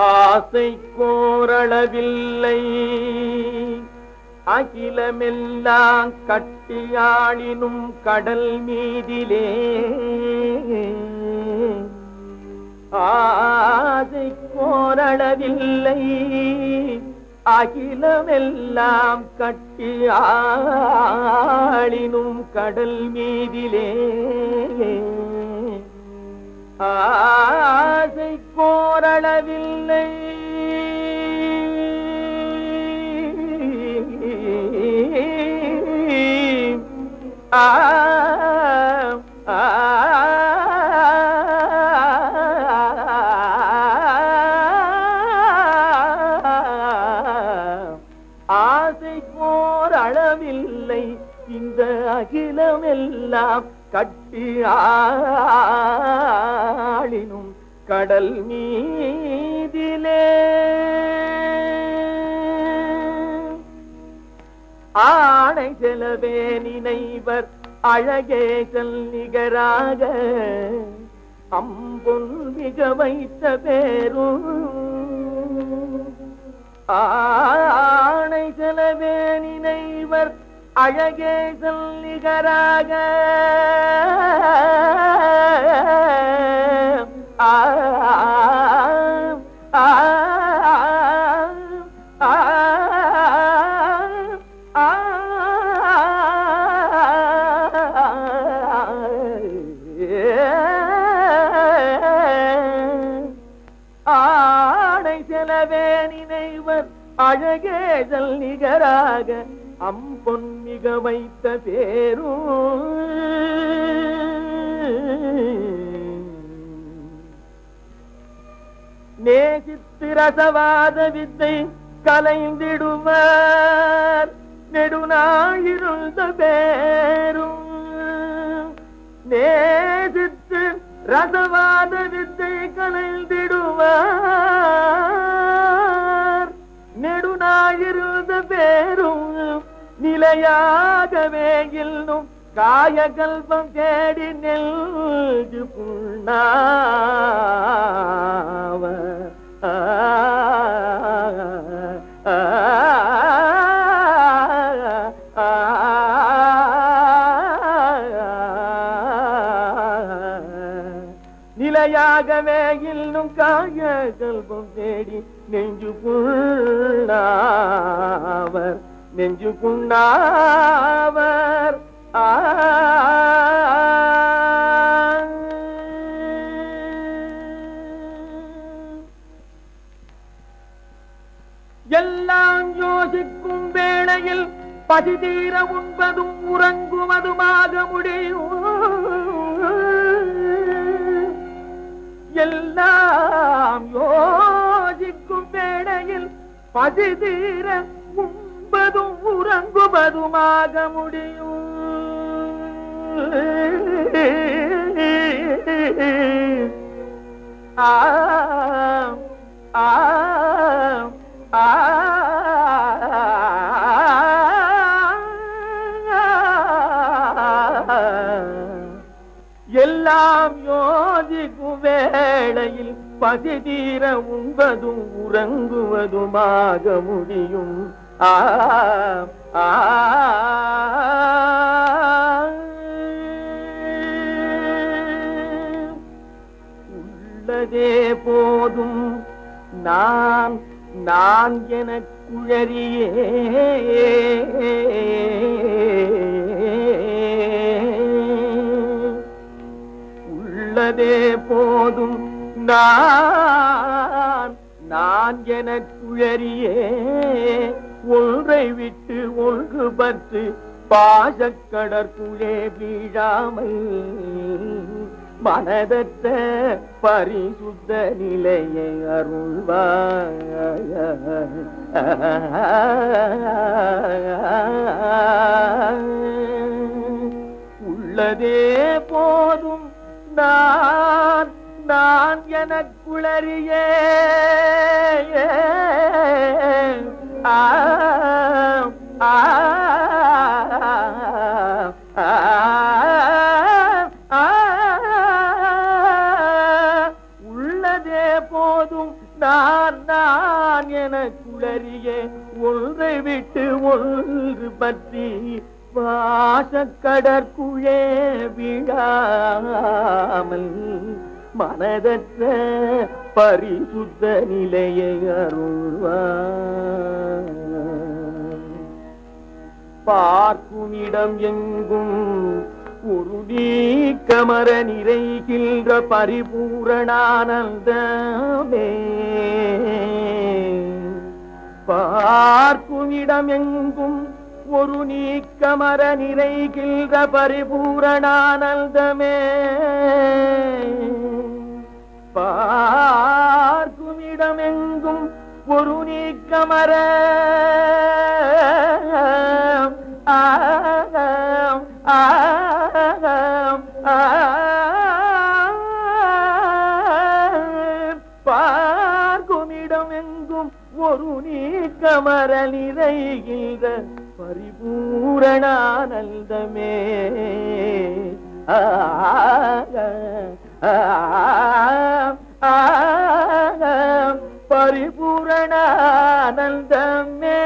ஆசை கோரளவில்லை அகிலமெல்லாம் கட்டியாளினும் கடல் மீதிலே. ஆசை கோரளவில்லை அகிலமெல்லாம் கட்டியாளினும் கடல் மீதிலே. ஆ ஆசை போர் அளவில்லை. இந்த அகிலமெல்லாம் கட்டி ஆளினும் கடல் மீதிலே. ஆணை செலவே நினைவர் அழகே செல் நிகராக. அம்பொன் மிக வைத்த பேரும். ஆணை செலவே நினைவர் அழகே செல் நிகராக. அழகேதல் நிகராக அம்பொன் மிக வைத்த பேரும் நேசித்து ரசவாத வித்தை கலைந்திடுவார். நெடுநாயிருந்த பேரும் நேசித்து ரசவாத வித்தை கலைந்திடுவார். நிலையாகவே இன்னும் காயகல்பம் தேடி நெல்கு புண்ணாவ. நிலையாகவே இன்னும் காய கல்பம் தேடி நெஞ்சு புண்ணாவர் நெஞ்சு புண்ணாவர் ஆ. எல்லாம் யோசிக்கும் வேளையில் பதிதீர உண்பதும் உறங்குவதுமாக முடியும். எல்லாம் யோசிக்கும் வேளையில் பதிதீர உண்பதும் உறங்குவதுமாக முடியும். ஆம் ஆம் ஆம். எல்லாம் யோதிக்கும் வேளையில் பசிதீர உண்பதும் உறங்குவதுமாக முடியும். உள்ளதே போதும் நான் நான் என குழறியே. உள்ளதே போதும் நான் நான் என குழறியே. ஒன்றை விட்டு ஒன்று பற்று பாசக்கடற்குள்ளே வீழாமல் மனதற்ற பரிசுத்த நிலையை அருள்வாய். உள்ளதே போதும் நான் நான் எனக்குளறியே. உள்ளதே போதும் நான் நான் என குளறிய ஒன்றை விட்டு ஒன்று பற்றி வாசக்கடற்குழே விழாமல் மனதற்ற பரிசுத்த நிலையை அருள்வார். பார்க்கும் இடம் எங்கும் உறுதி கமர நிறைகின்ற பரிபூரணானந்தமே. பார்க்கும் இடம் எங்கும் ஒரு நீக்கமர நிறைகின்ற பரிபூரணானந்தமே. பார்க்கும் எங்கும் ஒரு நீக்கமர ஆம், ஆம், ஆம். எங்கும் ஒரு நீக்கமர நிறைகின்ற பரிபூரணானந்தமே ஆ பரிபூரண ஆனந்தமே